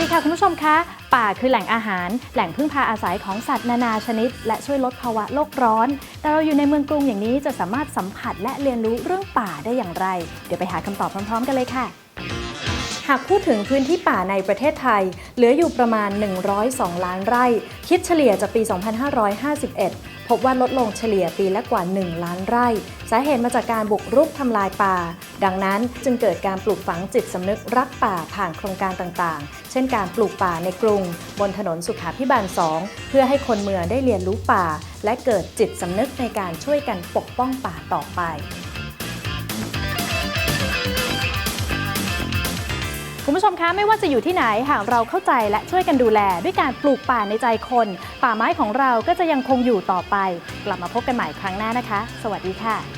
ดีค่ะคุณผู้ชมคะป่าคือแหล่งอาหาร แหล่งพึ่งพาอาศัยของสัตว์นานาชนิด และช่วยลดภาวะโลกร้อน แต่เราอยู่ในเมืองกรุงอย่างนี้จะสามารถสัมผัสและเรียนรู้เรื่องป่าได้อย่างไร เดี๋ยวไปหาคำตอบพร้อม ๆ กันเลยค่ะ หากพูดถึงพื้นที่ป่าในประเทศไทย เหลืออยู่ประมาณ 102 ล้านไร่ คิดเฉลี่ยจากปี 2551 พบว่าลดลงเฉลี่ยปีละกว่า 1 ล้านไร่ สาเหตุมาจากการบุกรุกทำลายป่า ดังนั้นจึงเกิดการปลูกฝังจิตสำนึกรักป่าผ่านโครงการต่างๆ เช่นการปลูกป่าในกรุง บนถนนสุขาพิบาล 2 เพื่อให้คนเมืองได้เรียนรู้ป่า และเกิดจิตสำนึกในการช่วยกันปกป้องป่าต่อไป คุณผู้ชมคะไม่ว่าจะอยู่ที่ไหนหากเราเข้าใจและช่วยกันดูแล ด้วยการปลูกป่าในใจคน ป่าไม้ของเราก็จะยังคงอยู่ต่อไป กลับมาพบกันใหม่ครั้งหน้านะคะ สวัสดีค่ะ